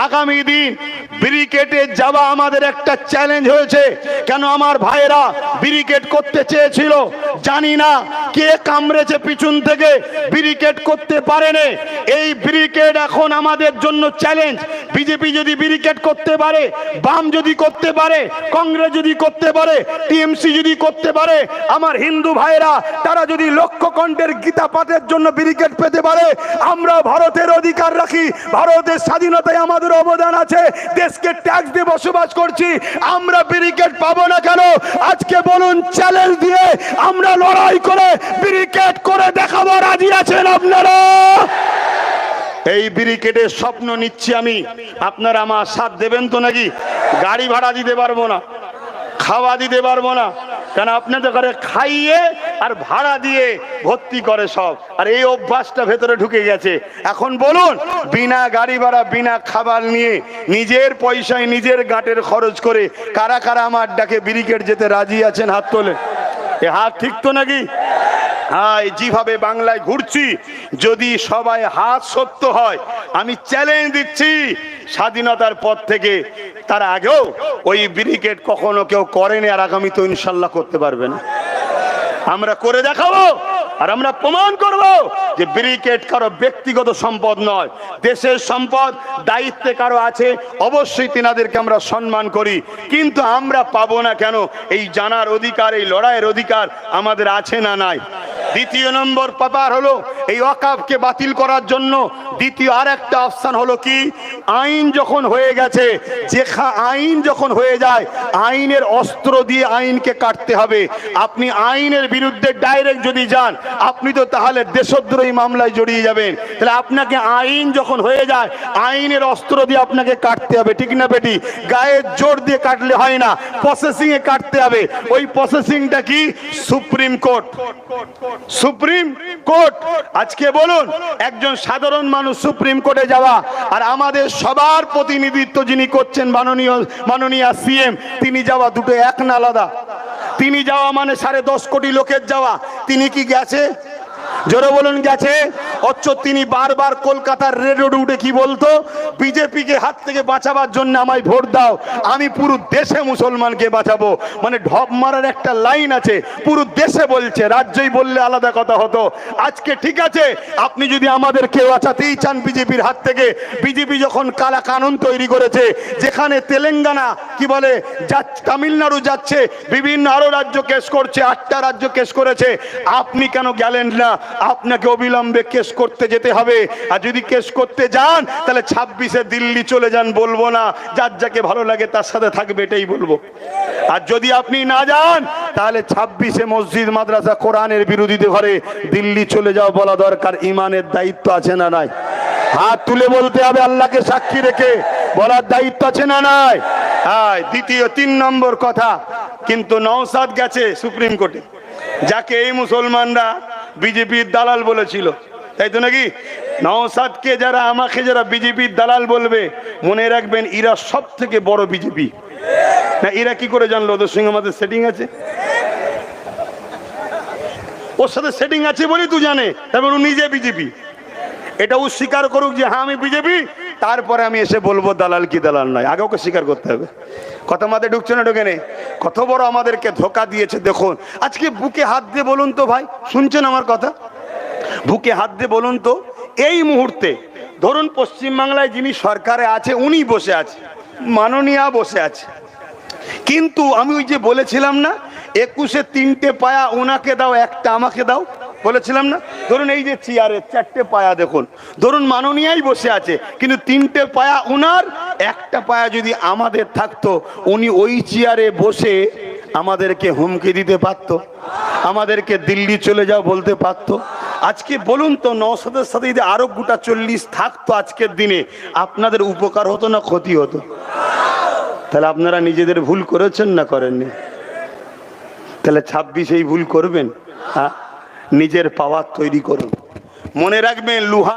আগামী দিন ব্রিকেটে যাওয়া আমাদের একটা চ্যালেঞ্জ হয়েছে। কেন আমার ভাইয়েরা ব্রিকেট করতে চেয়েছিল? জানি না কে কামড়েছে পিছন থেকে। ব্রিকেট করতে পারেনি। এই ব্রিকেট এখন আমাদের জন্য চ্যালেঞ্জ। বিজেপি যদি ব্রিকেট করতে পারে, বাম যদি করতে পারে, কংগ্রেস যদি করতে পারে, টিএমসি যদি করতে পারে, আমার হিন্দু ভাইরা তারা যদি লক্ষ্য কণ্ঠের গীতা পাঠের জন্য ব্রিকেট পেতে পারে, আমরা ভারতের অধিকার রাখি। ভারতের স্বাধীনতায় আমাদের অবদান আছে। দেশকে ট্যাক্স দিয়ে বসবাস করছি, আমরা ব্রিকেট পাবো না কেন? আজকে বলুন চ্যালেঞ্জ দিয়ে আমরা লড়াই করে ব্রিকেট করে দেখাবো, রাজি আছেন আপনারা? এই ব্রিকেটের স্বপ্ন নিচ্ছি আমি। আপনারা আমার সাথ দেবেন তো নাকি? গাড়ি ভাড়া দিতে পারব না, খাওয়া দিতে পারব না। কেন আপনাদের ঘরে খাইয়ে আর ভাড়া দিয়ে ভর্তি করে সব। আর এই অভ্যাসটা ভেতরে ঢুকে গেছে। এখন বলুন, বিনা গাড়ি ভাড়া, বিনা খাবার নিয়ে নিজের পয়সায় নিজের গাঁটের খরচ করে কারা কারা আমার ডাকে ব্রিকেট যেতে রাজি আছেন হাত তোলে এ হাত ঠিক তো নাকি? হ্যাঁ যেভাবে বাংলায় ঘুরছি, যদি সবাই হাত সত্য হয়, আমি চ্যালেঞ্জ দিচ্ছি। স্বাধীনতার পর থেকে তার আগেও ওই ব্রিকেট কখনো কেউ করেনি, আর আগামী তো ইনশাল্লাহ করতে পারবে না। আমরা করে দেখাবো আর আমরা প্রমাণ করব যে ব্রিকেট কারও ব্যক্তিগত সম্পদ নয়। দেশের সম্পদ, দায়িত্বে কারও আছে, অবশ্যই তিনাদেরকে আমরা সম্মান করি। কিন্তু আমরা পাবো না কেন? এই জানার অধিকার, এই লড়াইয়ের অধিকার আমাদের আছে না নাই। দ্বিতীয় নম্বর পাপার হলো এই অকাবকে বাতিল করার জন্য দ্বিতীয় আর একটা অপশান হলো কি? আইন যখন হয়ে গেছে, যেখা আইন যখন হয়ে যায়, আইনের অস্ত্র দিয়ে আইনকে কাটতে হবে। আপনি আইনের বিরুদ্ধে ডাইরেক্ট যদি যান, আপনি তো তাহলে দেশদ্রোহী মামলায় জড়িয়ে যাবেন। তাহলে আপনাকে আইন যখন হয়ে যায়, আইনের অস্ত্র দিয়ে আপনাকে কাটতে হবে, ঠিক না বেটি? গায়ের জোর দিয়ে কাটলে হয় না প্রসেসিং এ কাটতে হবে। ওই প্রসেসিংটা কি? Supreme court. Supreme court. আজকে বলুন, একজন সাধারণ মানুষ সুপ্রিম কোর্টে যাওয়া আর আমাদের সবার প্রতিনিধিত্ব যিনি করছেন মাননীয় মাননীয় সিএম, তিনি যাওয়া দুটো এক না আলাদা। তিনি যাওয়া মানে সাড়ে দশ কোটি লোকের যাওয়া। তিনি কি গেছে? জোরে বলুন গেছে? অথচ তিনি বারবার কলকাতার রেড রোড উঠে কি বলতো? বিজেপিকে হাত থেকে বাঁচাবার জন্য আমায় ভোট দাও। আমি পুরো দেশে মুসলমানকে বাঁচাবো। মানে ঢপ মারার একটা লাইন আছে। পুরো দেশে বলছে, রাজ্যই বললে আলাদা কথা হতো। আজকে ঠিক আছে, আপনি যদি আমাদের কেউ বাঁচাতেই চান বিজেপির হাত থেকে, বিজেপি যখন কালা কানুন তৈরি করেছে, যেখানে তেলেঙ্গানা, কি বলে তামিলনাড়ু যাচ্ছে, বিভিন্ন আরও রাজ্য কেস করছে, আটটা রাজ্য কেস করেছে। আপনি কেন গেলেন না? আপনাকে অবিলম্বে কেস করতে যেতে হবে। আর যদি কেস করতে যান, তাহলে ছাব্বিশে দিল্লি চলে যান, বলব না। যার যাকে ভালো লাগে, তার সাথে থাকবে, এটাই বলব। আর যদি আপনি না যান, তাহলে ছাব্বিশে মসজিদ, মাদ্রাসা, কোরআনের বিরোধীতে ঘরে দিল্লি চলে যাও বলা দরকার। ইমানের দায়িত্ব আছে না নাই? হাত তুলে বলতে হবে আল্লাহকে সাক্ষী রেখে। বলার দায়িত্ব আছে না নাই? হ্যাঁ দ্বিতীয়, তিন নম্বর কথা। কিন্তু নওসাদ গেছে সুপ্রিম কোর্টে। যাকে এই মুসলমানরা বিজেপির দালাল বলেছিল। তাই তো নাকি? নওসাদকে যারা আমাকে যারা বিজেপির দালাল বলবে, মনে রাখবেন এরা সব থেকে বড় বিজেপি। না এরা কি করে জানলো? ওদের সঙ্গে আমাদের সেটিং আছে? ওর সাথে সেটিং আছে বলেই তুই জানে। তারপর ও নিজে বিজেপি। এটা ও স্বীকার করুক যে হ্যাঁ আমি বিজেপি। তারপরে আমি এসে বলব, দালাল কি দালাল নয়? আগে ওকে স্বীকার করতে হবে। কথা মাঝে ঢুকছে না, ঢুকে নেই। কত বড় আমাদেরকে ধোকা দিয়েছে, দেখুন। আজকে বুকে হাত দিয়ে বলুন তো ভাই, শুনছেন আমার কথা? বুকে হাত দিয়ে বলুন তো, এই মুহূর্তে ধরুন পশ্চিমবাংলায় যিনি সরকারে আছে, উনি বসে আছে, মাননীয়া বসে আছে। কিন্তু আমি ওই যে বলেছিলাম না, একুশে তিনটে পায়া ওনাকে দাও, একটা আমাকে দাও, বলেছিলাম না? ধরুন এই যে চেয়ারে চারটে পায়া দেখুন, ধরুন মাননীয়াই বসে আছে, কিন্তু তিনটে পায়া উনার, একটা পায়া যদি আমাদের থাকতো, উনি ওই চেয়ারে বসে আমাদেরকে হুমকি দিতে পারতো, আমাদেরকে দিল্লি চলে যাও বলতে পারতো আজকে বলুন তো নওসাদের সাথে যদি আরও গোটা চল্লিশ থাকতো আজকের দিনে, আপনাদের উপকার হতো না ক্ষতি হতো? তাহলে আপনারা নিজেদের ভুল করেছেন না করেননি? তাহলে ছাব্বিশ এই ভুল করবেন? হ্যাঁ নিজের পাওয়ার তৈরি করুন। মনে রাখবেন, লুহা